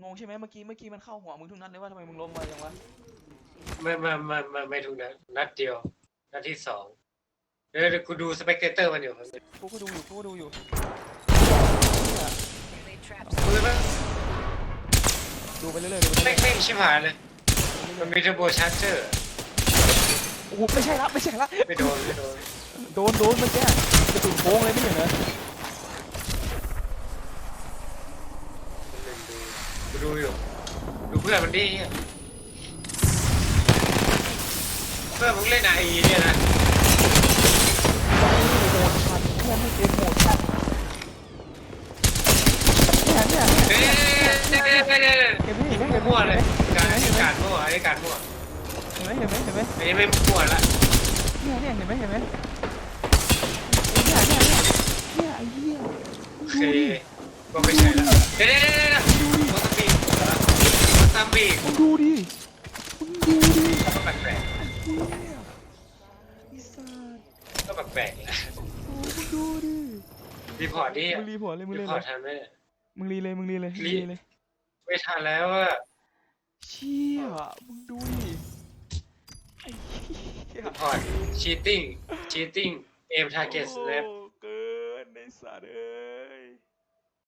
งงใช่ไหมเมื่อกี้เมื่อกี้มันเข้าหัวมึงทุกนัดเลยว่าทำไมมึงล้มมาอย่างวะไม่ไม่ไม่ไม่ไม่ถูกนะนัดเดียว นัดที่สองเดี๋ยวเดี๋ยวกูดูสเปกเตอร์มันอยู่ครับกูก็ดูอยู่กูก็ดูอยู่ They trapped มือมันดูไปเรื่อยๆดูไปไม่เรื่อยไม่ชิบหายเลยๆมันมีเทอร์โบชาร์เจอร์โอ้โหไม่ใช่ละไม่ใช่ละไม่โดนไม่โดนโดนโดนเมื่อกี้กระสุนโค้งเลยไม่เห็นเหรอ กูดูอยู่ ดูเพื่อนมันดิเพื่อนมึงเล่นไอเนี่ยนะโหดพันเพื่อนให้เกมโหดพันเนี่ยเนี่ยเฮ้ยเดี๋ยเดี๋ยวเดี๋ยวเดี๋ยวเดี๋ยวเห็นไหมเห็นไหมเห็นไหมมั่วเลยเห็นการไหมเห็นไหมการมั่วอันนี้การมั่วเห็นไหมเห็นไหมเห็นไหมอันนี้ไม่มั่วละเนี่ยเนี่ยเห็นไหมเห็นไหมเนี่ยเนี่ยเนี่ยเนี่ยไอ้เหี้ยโอเคก็ไม่ใช่ละเดี๋ยวเดี๋ยวเดี๋ยวเดี๋ยวโมซัมบิกโมซัมบิกมึงดูดิมึงดูดิก็แปลกเหี้ยไอ้สัสๆก็แปลกๆแหละโอ้มึงดูดิรีพอร์ตดิมึงรีพอร์ตเลยมึงรีเลยพอเลร์ตยทันไหมเนี่ยมึงรีเลยมึงรีเลยมึงรี รีเลยไม่ทันแล้วอะเชี่ยมึงดูดิไอ้เหี้ยรีพอร์ต cheating cheating aim target โอ้ snap เกินไอ้สัตว์เอ้